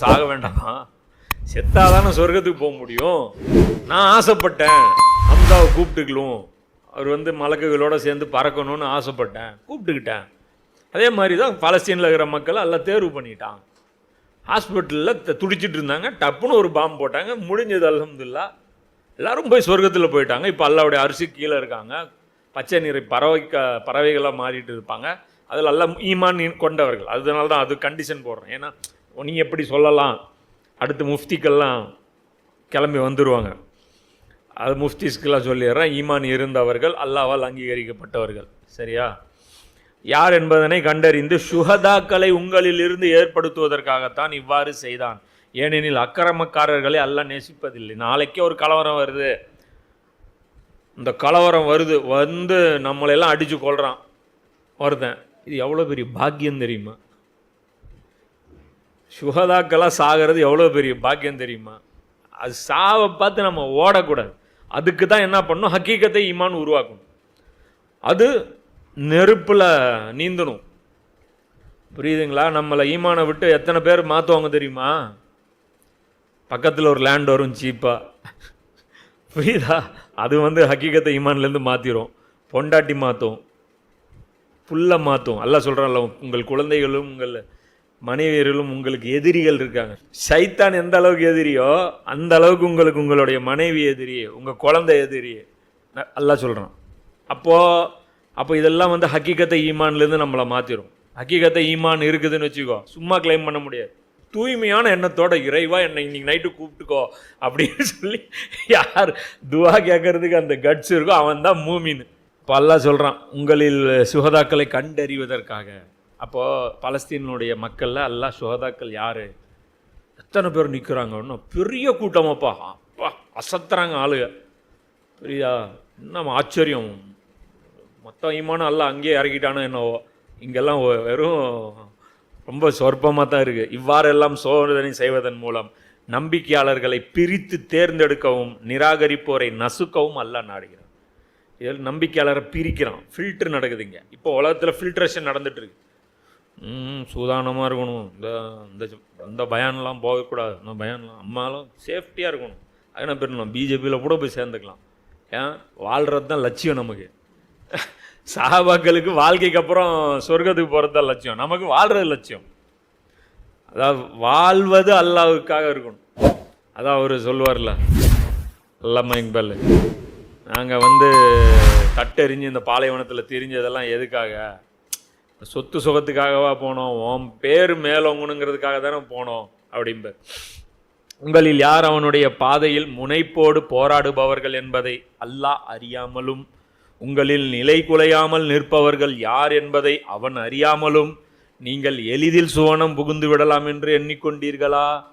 சாக வேண்டாமா? செத்தாதானே சொர்க்கத்துக்கு போக முடியும். நான் ஆசைப்பட்டேன். அம்தாவை கூப்பிட்டுக்கலும் அவர் வந்து மலக்குகளோடு சேர்ந்து பறக்கணும்னு ஆசைப்பட்டேன். கூப்பிட்டுக்கிட்டேன். அதே மாதிரி தான் பலஸ்தீனில் இருக்கிற மக்கள் எல்லாம் தேர்வு பண்ணிட்டான் ஹாஸ்பிட்டலில் துடிச்சிட்டு இருந்தாங்க. டப்புன்னு ஒரு பாம்பு போட்டாங்க. முடிஞ்சது அலமதுல்லா எல்லோரும் போய் சொர்க்கத்தில் போயிட்டாங்க. இப்போ அல்லாவுடைய அரிசி கீழே இருக்காங்க. பச்சை நிறை பறவை பறவைகளாக மாறிட்டு இருப்பாங்க. அதில் எல்லாம் ஈமான் கொண்டவர்கள். அதனால தான் அது கண்டிஷன் போடுறேன் ஏன்னா நீ எப்படி சொல்லலாம்? அடுத்து முஃப்திக்கெல்லாம் கிளம்பி வந்துடுவாங்க அது முஃப்திஸ்க்கெல்லாம் சொல்லிடுறேன். ஈமான் இருந்தவர்கள் அல்லாவால் அங்கீகரிக்கப்பட்டவர்கள். சரியா? யார் என்பதனை கண்டறிந்து சுஹதாக்களை உங்களிலிருந்து ஏற்படுத்துவதற்காகத்தான் இவ்வாறு செய்தான். ஏனெனில் அக்கிரமக்காரர்களை அல்ல நேசிப்பதில்லை. நாளைக்கே ஒரு கலவரம் வருது. இந்த கலவரம் வருது. வந்து நம்மளெல்லாம் அடித்து கொள்கிறான் வருதேன். இது எவ்வளோ பெரிய பாக்கியம் தெரியுமா? சுகதாக்கெல்லாம் சாகிறது எவ்வளோ பெரிய பாக்கியம் தெரியுமா? அது சாவை பார்த்து நம்ம ஓடக்கூடாது. அதுக்கு தான் என்ன பண்ணணும்? ஹக்கீக்கத்தை ஈமான் உருவாக்கணும். அது நெருப்பில் நீந்தணும். புரியுதுங்களா? நம்மளை ஈமானை விட்டு எத்தனை பேர் மாற்றுவாங்க தெரியுமா? பக்கத்தில் ஒரு லேண்ட் வரும் சீப்பாக புரியுதா? அது வந்து ஹக்கீகத்தை ஈமான்லேருந்து மாற்றிடும் பொண்டாட்டி மாற்றும் புல்லை மாற்றும் அல்ல சொல்கிறான்ல உங்கள் குழந்தைகளும் உங்கள் மனைவியர்களும் உங்களுக்கு எதிரிகள் இருக்காங்க. சைத்தான் எந்த அளவுக்கு எதிரியோ அந்த அளவுக்கு உங்களுக்கு உங்களுடைய மனைவி எதிரி உங்கள் குழந்தை எதிரி எல்லாம் சொல்கிறான் அப்போது அப்போ இதெல்லாம் வந்து ஹக்கீக்கத்தை ஈமான்லேருந்து நம்மளை மாற்றிடும் ஹக்கீகத்தை ஈமான் இருக்குதுன்னு வச்சுக்கோ சும்மா கிளைம் பண்ண முடியாது. தூய்மையான எண்ணத்தோட இறைவா என்னை இன்னைக்கு நைட்டு கூப்பிட்டுக்கோ அப்படின்னு சொல்லி யார் துவா கேட்கறதுக்கு அந்த கட்ஸ் இருக்கோ அவன் தான் மூமின்னு இப்போ எல்லாம் சொல்கிறான் உங்களில் சுகதாக்களை கண்டறிவதற்காக. அப்போது பலஸ்தீனுடைய மக்களில் அல்லாஹ் சுகதாக்கள் யார்? எத்தனை பேர் நிற்கிறாங்க ஒன்றும் பெரிய கூட்டமாப்பா. அப்பா அசத்துறாங்க ஆளுக. புரியுதா? இன்னும் ஆச்சரியம். மொத்தம் ஈமானும் எல்லாம் அங்கேயே இறக்கிட்டானோ என்னவோ. இங்கெல்லாம் வெறும் ரொம்ப சொற்பமாக தான் இருக்குது இவ்வாறெல்லாம் சோதனை செய்வதன் மூலம் நம்பிக்கையாளர்களை பிரித்து தேர்ந்தெடுக்கவும் நிராகரிப்போரை நசுக்கவும் அல்ல நாடுகிறான். இதில் நம்பிக்கையாளரை பிரிக்கிறான். ஃபில்டர் நடக்குதுங்க இப்போ உலகத்தில் ஃபில்ட்ரேஷன் நடந்துட்டு ம் சூதானமாக இருக்கணும். இந்த இந்த அந்த பயான்லாம் போகக்கூடாது. இந்த பயான்லாம் அம்மாலாம் சேஃப்டியாக இருக்கணும். அது என்ன பண்ணலாம் பிஜேபியில் கூட போய் சேர்ந்துக்கலாம். ஏன்? வாழ்கிறது தான் லட்சியம் நமக்கு. சாபாக்களுக்கு வாழ்க்கைக்கு அப்புறம் சொர்க்கத்துக்கு போகிறது தான் லட்சியம். நமக்கு வாழ்கிறது லட்சியம். அதாவது வாழ்வது அல்லாவுக்காக இருக்கணும். அதான் அவர் சொல்லுவார்ல அல்லம்மா இக்பால் நாங்கள் வந்து தட்டெறிஞ்சு இந்த பாலைவனத்தில் திரிஞ்சதெல்லாம் எதுக்காக? சொத்து சுகத்துக்காகவா போனோம் உன் பேர் மேலோங்கணுங்கிறதுக்காக தானே போனோம் அப்படிம்ப. உங்களில் யார் அவனுடைய பாதையில் முனைப்போடு போராடுபவர்கள் என்பதை அல்லாஹ் அறியாமலும் உங்களில் நிலை குலையாமல் நிற்பவர்கள் யார் என்பதை அவன் அறியாமலும் நீங்கள் எளிதில் சுவனம் புகுந்து விடலாம் என்று எண்ணிக்கொண்டீர்களா?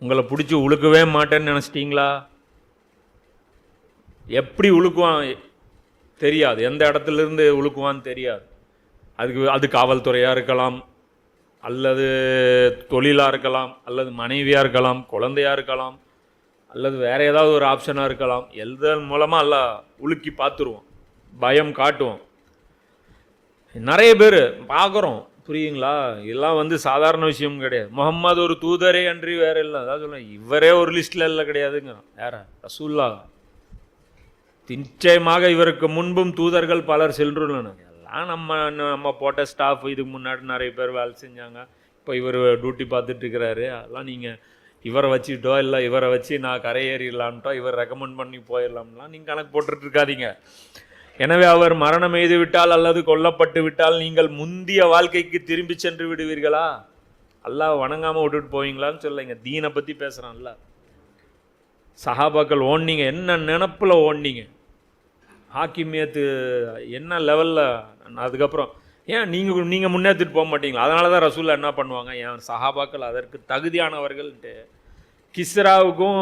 உங்களை பிடிச்சி உழுக்கவே மாட்டேன்னு நினச்சிட்டீங்களா? எப்படி உழுக்குவான்? தெரியாது. எந்த இடத்துல இருந்து உழுக்குவான்னு தெரியாது. அதுக்கு அது காவல்துறையாக இருக்கலாம் அல்லது தொழிலாக இருக்கலாம் அல்லது மனைவியாக இருக்கலாம் குழந்தையாக இருக்கலாம் அல்லது வேறு ஏதாவது ஒரு ஆப்ஷனாக இருக்கலாம். எதன் மூலமாக எல்லாம் உலுக்கி பார்த்துருவோம் பயம் காட்டுவோம். நிறைய பேர் பார்க்குறோம் புரியுங்களா? இதெல்லாம் வந்து சாதாரண விஷயம் கிடையாது. முகம்மது ஒரு தூதரே அன்றி வேற இல்லை. அதாவது சொல்லுவேன் இவரே ஒரு லிஸ்ட்டில் இல்லை கிடையாதுங்கிறான். வேறு ரசூல்லா நிச்சயமாக இவருக்கு முன்பும் தூதர்கள் பலர் சென்றுள்ளனர். எல்லாம் நம்ம நம்ம போட்ட ஸ்டாஃப் இதுக்கு முன்னாடி நிறைய பேர் வேலை செஞ்சாங்க. இப்போ இவர் டியூட்டி பார்த்துட்ருக்கிறாரு அதெல்லாம் நீங்கள் இவரை வச்சுட்டோ இல்லை இவரை வச்சு நான் கரையேறிடலாம்ட்டோ இவர் ரெக்கமெண்ட் பண்ணி போயிடலாம்லாம் நீங்கள் கணக்கு போட்டுட்ருக்காதீங்க எனவே அவர் மரணம் எய்து விட்டால் அல்லது கொல்லப்பட்டு விட்டால் நீங்கள் முந்திய வாழ்க்கைக்கு திரும்பி சென்று விடுவீர்களா? அல்லாஹ் வணங்காமல் விட்டுட்டு போவீங்களான்னு சொல்லுங்க தீனை பற்றி பேசுகிறான்ல சஹாபாக்கள் ஓடுனீங்க என்ன நினப்பில் ஓடுனீங்க ஹாக்கிமியத்து என்ன லெவலில் அதுக்கப்புறம் ஏன் நீங்கள் நீங்கள் முன்னேற்றிட்டு போக மாட்டீங்களா? அதனால தான் ரசூலா என்ன பண்ணுவாங்க? என் சஹாபாக்கள் அதற்கு தகுதியானவர்கள்ட்டு கிஸ்ராவுக்கும்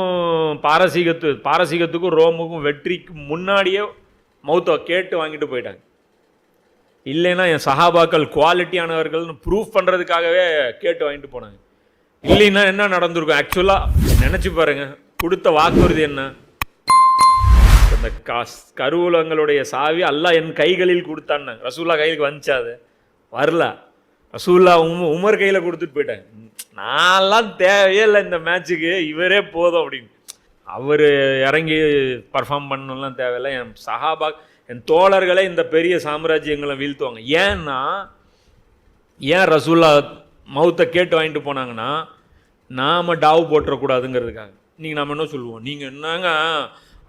பாரசீகத்து பாரசீகத்துக்கும் ரோமுக்கும் வெற்றிக்கு முன்னாடியே மௌத்தை கேட்டு வாங்கிட்டு போயிட்டாங்க. இல்லைன்னா என் சஹாபாக்கள் குவாலிட்டியானவர்கள்னு ப்ரூஃப் பண்ணுறதுக்காகவே கேட்டு வாங்கிட்டு போனாங்க. இல்லைன்னா என்ன நடந்திருக்கும்? ஆக்சுவலாக நினச்சி பாருங்கள் கொடுத்த வாக்குறுதி என்ன? அந்த காஸ் கருவூலங்களுடைய சாவி அல்லாஹ் என் கைகளில் கொடுத்தான்னு. ரசூல்லா கையிலுக்கு வந்துச்சா அது? வரல. ரசூல்லா உம் உமர் கையில் கொடுத்துட்டு போயிட்டேன் நான்லாம் தேவையே இல்லை இந்த மேட்ச்சுக்கு இவரே போதும் அப்படின்னு. அவர் இறங்கி பர்ஃபார்ம் பண்ணலாம் தேவையில்லை. என் சஹாபா என் தோழர்களே இந்த பெரிய சாம்ராஜ்யங்களை வீழ்த்துவாங்க. ஏன்னா ஏன் ரசூல்லா மௌத்தை கேட்டு வாங்கிட்டு போனாங்கன்னா நாம் டாவு போட்டுறக்கூடாதுங்கிறதுக்காக. நீங்கள் நம்ம என்ன சொல்லுவோம்? நீங்கள் என்னங்க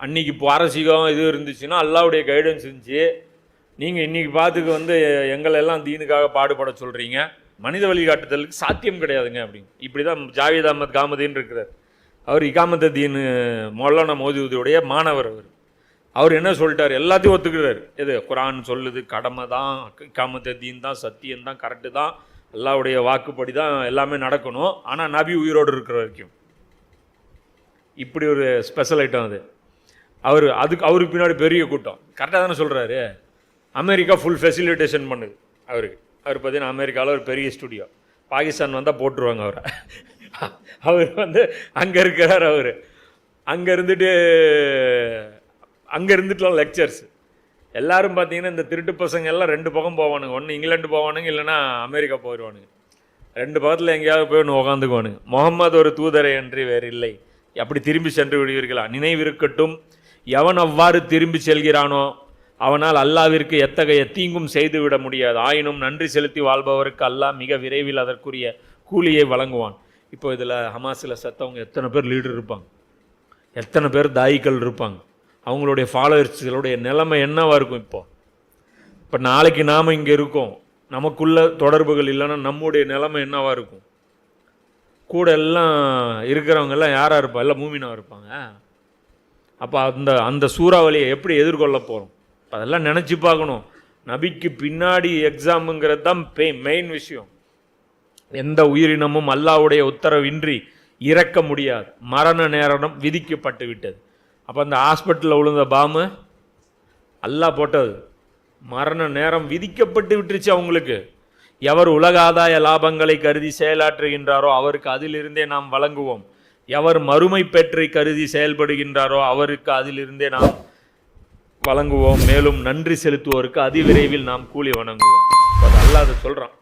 அன்னைக்கு பாரசீகம் இது இருந்துச்சுன்னா அல்லாவுடைய கைடன்ஸ் இருந்துச்சு. நீங்கள் இன்றைக்கி பார்த்துக்கு வந்து எங்களெல்லாம் தீனுக்காக பாடுபட சொல்கிறீங்க மனித வழிகாட்டுதலுக்கு சாத்தியம் கிடையாதுங்க அப்படின்னு. இப்படி தான் ஜாவேத் அஹமத் காமதின்னு இருக்கிறார். அவர் இகாமத்த தீனு மௌலானா மோதியுடைய மாணவர் அவர். அவர் என்ன சொல்லிட்டார்? எல்லாத்தையும் ஒத்துக்கிறார். எது? குரான் சொல்லுது கடமை தான் இகாமத்த தீன் தான் சத்தியம் தான் கரெக்டு தான். அல்லாவுடைய வாக்குப்படி தான் எல்லாமே நடக்கணும். ஆனால் நபி உயிரோடு இருக்கிற வரைக்கும். இப்படி ஒரு ஸ்பெஷல் ஐட்டம் அது. அவர் அதுக்கு அவருக்கு பின்னாடி பெரிய கூட்டம். கரெக்டாக தானே சொல்கிறாரு அமெரிக்கா ஃபுல் ஃபெசிலிட்டேஷன் பண்ணுது. அவருக்கு. அவர் பார்த்தீங்கன்னா அமெரிக்காவில் ஒரு பெரிய ஸ்டுடியோ பாகிஸ்தான் வந்தால் போட்டுருவாங்க அவரை. அவர் வந்து அங்கே இருக்கிறார் அவர். அங்கே இருந்துட்டு அங்கே இருந்துட்டுலாம் லெக்சர்ஸ் எல்லோரும் பார்த்தீங்கன்னா இந்த திருட்டு பசங்க எல்லாம் ரெண்டு பக்கம் போவானுங்க. ஒன்று இங்கிலாந்து போவானுங்க இல்லைன்னா அமெரிக்கா போயிடுவானுங்க ரெண்டு பக்கத்தில் எங்கேயாவது போய் ஒன்று உக்காந்துக்குவானுங்க. முகமது ஒரு தூதரை என்று வேறு இல்லை அப்படி திரும்பி சென்று விடுவீர்களா? நினைவிருக்கட்டும். எவன் அவ்வாறு திரும்பி செல்கிறானோ அவனால் அல்லாவிற்கு எத்தகைய தீங்கும் செய்துவிட முடியாது. ஆயினும் நன்றி செலுத்தி வாழ்பவருக்கு அல்லாஹ் மிக விரைவில் அதற்குரிய கூலியை வழங்குவான். இப்போ இதில் ஹமாஸில் செத்தவங்க எத்தனை பேர் லீடர் இருப்பாங்க? எத்தனை பேர் தாயிக்கள் இருப்பாங்க? அவங்களுடைய ஃபாலோவர்ஸ்களுடைய நிலைமை என்னவாக இருக்கும் இப்போ? இப்போ நாளைக்கு நாம் இங்கே இருக்கோம். நமக்குள்ள தொடர்புகள் இல்லைன்னா நம்முடைய நிலைமை என்னவாக இருக்கும்? கூட எல்லாம் இருக்கிறவங்க எல்லாம் யாராக இருப்பா? எல்லாம் மூமினாக இருப்பாங்க. அப்போ அந்த அந்த சூறாவளியை எப்படி எதிர்கொள்ள போகிறோம் அதெல்லாம் நினச்சி பார்க்கணும். நபிக்கு பின்னாடி எக்ஸாமுங்கிறது தான் மெயின் விஷயம். எந்த உயிரினமும் அல்லாவுடைய உத்தரவின்றி இறக்க முடியாது. மரண நேரம் விதிக்கப்பட்டு விட்டது. அப்போ அந்த ஹாஸ்பிட்டலில் விழுந்த பாம்பு அல்லாஹ் போட்டது. மரண நேரம் விதிக்கப்பட்டு விட்டுருச்சு அவங்களுக்கு. எவர் உலக ஆதாய லாபங்களை கருதி செயலாற்றுகின்றாரோ அவருக்கு அதிலிருந்தே நாம் வழங்குவோம். எவர் மறுமை பெற்றை கருதி செயல்படுகின்றாரோ அவருக்கு அதிலிருந்தே நாம் வழங்குவோம். மேலும் நன்றி செலுத்துவோருக்கு அதிவிரைவில் நாம் கூலி வணங்குவோம். அது அல்லாத அதை சொல்கிறான்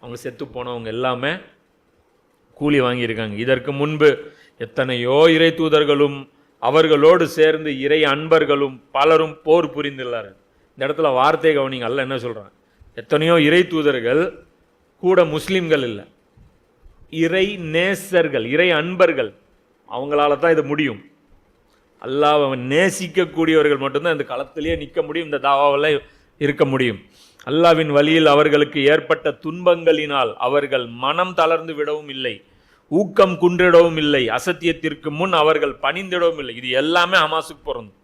அவங்க செத்து போனவங்க எல்லாமே கூலி வாங்கியிருக்காங்க. இதற்கு முன்பு எத்தனையோ இறை தூதர்களும் அவர்களோடு சேர்ந்து இறை அன்பர்களும் பலரும் போர் புரிந்துள்ளார் இந்த இடத்துல வார்த்தை கவனிங்க அல்ல என்ன சொல்கிறான் எத்தனையோ இறை தூதர்கள் கூட முஸ்லீம்கள் இல்லை. இறை நேசர்கள் இறை அன்பர்கள் அவங்களால தான் இது முடியும். அல்லாஹ் நேசிக்கக்கூடியவர்கள் மட்டும்தான் இந்த களத்திலேயே நிற்க முடியும் இந்த தாவாவில் இருக்க முடியும். அல்லாவின் வழியில் அவர்களுக்கு ஏற்பட்ட துன்பங்களினால் அவர்கள் மனம் தளர்ந்து விடவும் இல்லை ஊக்கம் குன்றிடவும் இல்லை அசத்தியத்திற்கு முன் அவர்கள் பணிந்திடவும் இல்லை. இது எல்லாமே ஹமாஸுக்கு பொருந்தும்.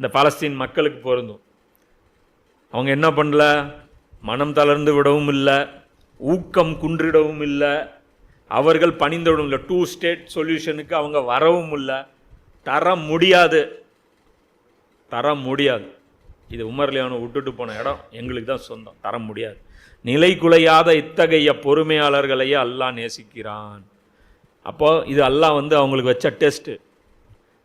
இந்த பாலஸ்தீன் மக்களுக்கு பொருந்தும். அவங்க என்ன பண்ணல? மனம் தளர்ந்து விடவும் இல்லை ஊக்கம் குன்றிடவும் இல்லை அவர்கள் பணிந்திடவும் இல்லை டூ ஸ்டேட் சொல்யூஷனுக்கு அவங்க வரவும் இல்லை. தர முடியாது. தர முடியாது. இது உமர்லியானு விட்டுட்டு போன இடம். எங்களுக்கு தான் சொந்தம். தர முடியாது. நிலை குலையாத இத்தகைய பொறுமையாளர்களையே அல்லாஹ் நேசிக்கிறான். அப்போ இது அல்லாஹ் வந்து அவங்களுக்கு வச்ச டெஸ்ட்டு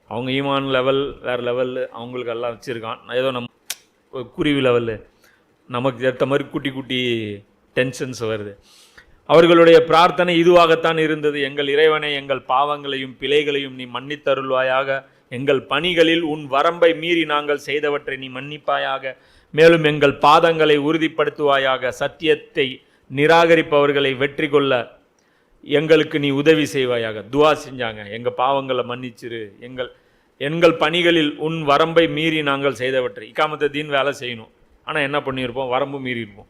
அவங்க ஈமான் லெவல் வேறு லெவலில் அவங்களுக்கு எல்லாம் வச்சுருக்கான். ஏதோ நம் குருவி லெவலு நமக்கு ஏற்ற மாதிரி குட்டி குட்டி டென்ஷன்ஸ் வருது. அவர்களுடைய பிரார்த்தனை இதுவாகத்தான் இருந்தது. எங்கள் இறைவனை எங்கள் பாவங்களையும் பிழைகளையும் நீ மன்னித்தருள்வாயாக. எங்கள் பணிகளில் உன் வரம்பை மீறி நாங்கள் செய்தவற்றை நீ மன்னிப்பாயாக. மேலும் எங்கள் பாதங்களை உறுதிப்படுத்துவாயாக. சத்தியத்தை நிராகரிப்பவர்களை வெற்றி கொள்ள எங்களுக்கு நீ உதவி செய்வாயாக. துவா செஞ்சாங்க. எங்கள் பாவங்களை மன்னிச்சிரு. எங்கள் எங்கள் பணிகளில் உன் வரம்பை மீறி நாங்கள் செய்தவற்றை. இக்காமத்தை தீன் வேலை செய்யணும். ஆனால் என்ன பண்ணியிருப்போம்? வரம்பு மீறி இருப்போம்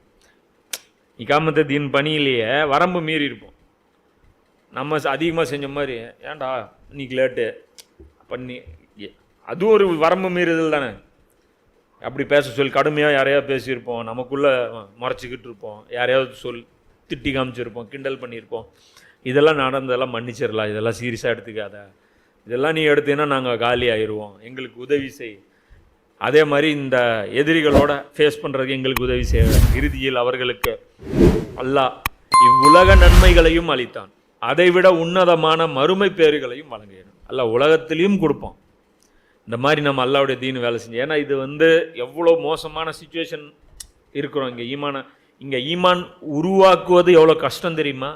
இக்காமத்தை தீன் பணியிலேயே வரம்பு மீறி இருப்போம். நம்ம அதிகமாக செஞ்ச மாதிரி ஏன்டா இன்னைக்கு லேட்டு பண்ணி அது ஒரு வரம்பு மீறுதல் தானே. அப்படி பேச சொல்லி கடுமையாக யாரையாவது பேசியிருப்போம். நமக்குள்ளே முறைச்சிக்கிட்டு இருப்போம். யாரையாவது சொல் திட்டி காமிச்சிருப்போம். கிண்டல் பண்ணியிருப்போம். இதெல்லாம் நடந்ததெல்லாம் மன்னிச்சிடலாம். இதெல்லாம் சீரியஸாக எடுத்துக்காத. இதெல்லாம் நீ எடுத்தீங்கன்னா நாங்கள் காலி ஆயிடுவோம் எங்களுக்கு உதவி செய். அதே மாதிரி இந்த எதிரிகளோட ஃபேஸ் பண்ணுறதுக்கு எங்களுக்கு உதவி செய்ய இறுதியில் அவர்களுக்கு அல்லாஹ் இவ்வுலக நன்மைகளையும் அளித்தான். அதைவிட உன்னதமான மறுமை பேறுகளையும் வழங்கினான் அல்ல உலகத்திலையும் கொடுப்போம் இந்த மாதிரி நம்ம அல்லாவுடைய தீன் வேலை செஞ்சு ஏன்னா இது வந்து எவ்வளோ மோசமான சுச்சுவேஷன் இருக்கிறோம் இங்கே. ஈமான இங்கே ஈமான் உருவாக்குவது எவ்வளோ கஷ்டம் தெரியுமா?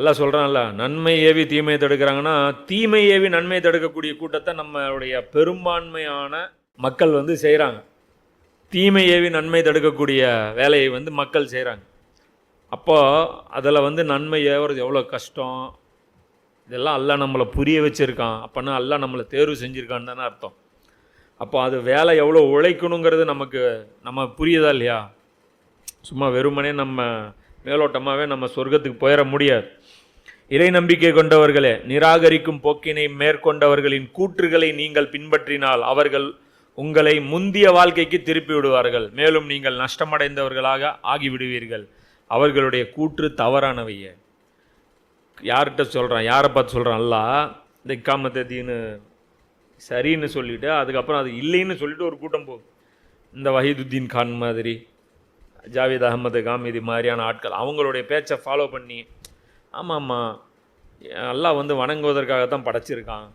எல்லாம் சொல்கிறான்ல நன்மை ஏவி தீமையை தடுக்கிறாங்கன்னா தீமை ஏவி நன்மையை தடுக்கக்கூடிய கூட்டத்தை நம்மளுடைய பெரும்பான்மையான மக்கள் வந்து செய்கிறாங்க தீமை ஏவி நன்மை தடுக்கக்கூடிய வேலையை வந்து மக்கள் செய்கிறாங்க அப்போது அதில் வந்து நன்மை ஏவுறது எவ்வளோ கஷ்டம்? இதெல்லாம் எல்லாம் நம்மளை புரிய வச்சுருக்கான். அப்போனா எல்லாம் நம்மளை தேர்வு செஞ்சுருக்கான்னு தானே அர்த்தம். அப்போ அது வேலை எவ்வளோ உழைக்கணுங்கிறது நமக்கு நம்ம புரியுதா இல்லையா? சும்மா வெறுமனே நம்ம மேலோட்டமாகவே நம்ம சொர்க்கத்துக்கு போயிட முடியாது. இறை நம்பிக்கை கொண்டவர்களே நிராகரிக்கும் போக்கினை மேற்கொண்டவர்களின் கூற்றுகளை நீங்கள் பின்பற்றினால் அவர்கள் உங்களை முந்திய வாழ்க்கைக்கு திருப்பி விடுவார்கள். மேலும் நீங்கள் நஷ்டமடைந்தவர்களாக ஆகிவிடுவீர்கள். அவர்களுடைய கூற்று தவறானவையே. யார்கிட்ட சொல்கிறான் யாரை பார்த்து சொல்கிறான் அல்லா இந்த இக்காமத்தீன்னு சரின்னு சொல்லிவிட்டு அதுக்கப்புறம் அது இல்லைன்னு சொல்லிட்டு ஒரு கூட்டம் போகும் இந்த வஹீதுத்தீன் கான் மாதிரி ஜாவேத் அகமது காம் இது மாதிரியான ஆட்கள் அவங்களுடைய பேச்சை ஃபாலோ பண்ணி ஆமாம்மா. அல்லாஹ் வந்து வணங்குவதற்காக தான் படைச்சிருக்கான்.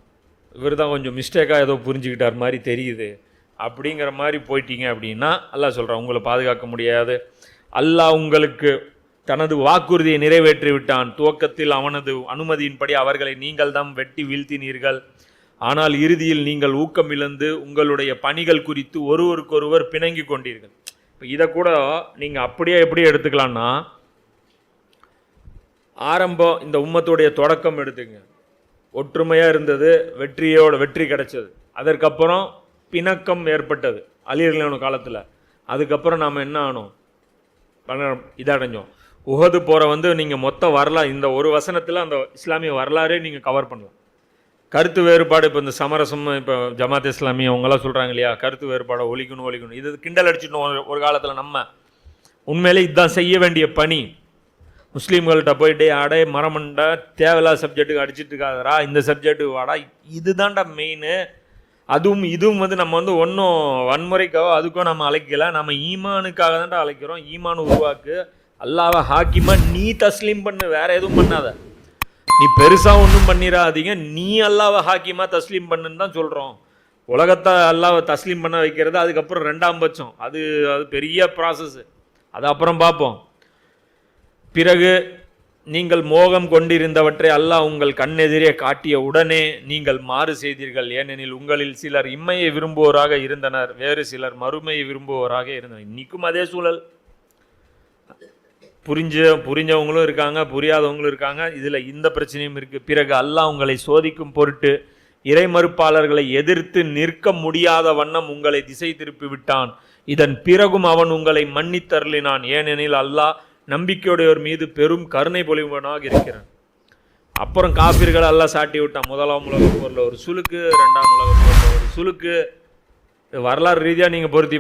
இவர் தான் கொஞ்சம் மிஸ்டேக்காக ஏதோ புரிஞ்சுக்கிட்டார் மாதிரி தெரியுது. அப்படிங்கிற மாதிரி போயிட்டீங்க அப்படின்னா அல்லாஹ் சொல்கிறான் உங்களை பாதுகாக்க முடியாது. அல்லாஹ் உங்களுக்கு தனது வாக்குறுதியை நிறைவேற்றி விட்டான். துவக்கத்தில் அவனது அனுமதியின்படி அவர்களை நீங்கள் தான் வெட்டி வீழ்த்தினீர்கள். ஆனால் இறுதியில் நீங்கள் ஊக்கம் இழந்து உங்களுடைய பணிகள் குறித்து ஒருவருக்கொருவர் பிணங்கி கொண்டீர்கள். இப்போ இதை கூட நீங்கள் அப்படியே எப்படி எடுத்துக்கலான்னா ஆரம்பம் இந்த உம்மத்துடைய தொடக்கம் எடுத்துங்க. ஒற்றுமையாக இருந்தது வெற்றியோட வெற்றி கிடைச்சது. அதற்கப்புறம் பிணக்கம் ஏற்பட்டது அழியர்களான காலத்தில். அதுக்கப்புறம் நாம் என்ன ஆனோம்? இதடைஞ்சோம். உகது போகிற வந்து நீங்கள் மொத்த வரலாறு இந்த ஒரு வசனத்தில் அந்த இஸ்லாமிய வரலாறே நீங்கள் கவர் பண்ணலாம். கருத்து வேறுபாடு இப்போ இந்த சமரசம் இப்போ ஜமாத் இஸ்லாமி அவங்களாம் சொல்கிறாங்க இல்லையா? கருத்து வேறுபாடை ஒழிக்கணும் ஒழிக்கணும். இது கிண்டல் அடிச்சிட்டோம் ஒரு- ஒரு காலத்தில் நம்ம. உண்மையிலே இதுதான் செய்ய வேண்டிய பணி. முஸ்லீம்கள்கிட்ட போயிட்டு அடே மரமண்டா தேவையில்லாத சப்ஜெக்ட்டுக்கு அடிச்சிட்டு இருக்காதரா இந்த சப்ஜெக்ட்டுக்கு வாடா. இதுதான்டா மெயின் அதுவும் இதுவும் வந்து நம்ம வந்து ஒன்றும் வன்முறைக்காவோ அதுக்கோ நம்ம அழைக்கல. நம்ம ஈமானுக்காக தான்டா அழைக்கிறோம். ஈமான் உருவாக்கு. அல்லாவை ஹாக்கிமா நீ தஸ்லீம் பண்ணு வேற எதுவும் பண்ணாத. நீ பெருசாக ஒன்றும் பண்ணிடாதீங்க நீ அல்லாவை ஹாக்கிமா தஸ்லீம் பண்ணுன்னு தான் சொல்கிறோம் உலகத்தை அல்லாவை தஸ்லீம் பண்ண வைக்கிறது அதுக்கப்புறம் ரெண்டாம் பட்சம். அது அது பெரிய ப்ராசஸ்ஸு அது அப்புறம் பார்ப்போம் பிறகு நீங்கள் மோகம் கொண்டிருந்தவற்றை அல்லாஹ் உங்கள் கண்ணெதிரே காட்டிய உடனே நீங்கள் மாறு செய்தீர்கள். ஏனெனில் உங்களில் சிலர் இம்மையை விரும்புவோராக இருந்தனர் வேறு சிலர் மறுமையை விரும்புவோராக இருந்தனர். இன்னைக்கும் அதே சூழல். புரிஞ்ச புரிஞ்சவங்களும் இருக்காங்க புரியாதவங்களும் இருக்காங்க. இதில் இந்த பிரச்சனையும் இருக்குது பிறகு அல்லாஹ் உங்களை சோதிக்கும் பொருட்டு இறை மறுப்பாளர்களை எதிர்த்து நிற்க முடியாத வண்ணம் உங்களை திசை திருப்பி விட்டான். இதன் பிறகும் அவன் உங்களை மன்னித்தருளினான். ஏனெனில் அல்லாஹ் நம்பிக்கையுடையவர் மீது பெரும் கருணை பொழிவனாக இருக்கிறான். அப்புறம் காபிர்கள் எல்லாம் சாட்டி விட்டான். முதலாம் உலக போரில் ஒரு சுலுக்கு ரெண்டாம் உலக போரில் ஒரு சுலுக்கு வரலாறு ரீதியாக நீங்கள் பொருத்தி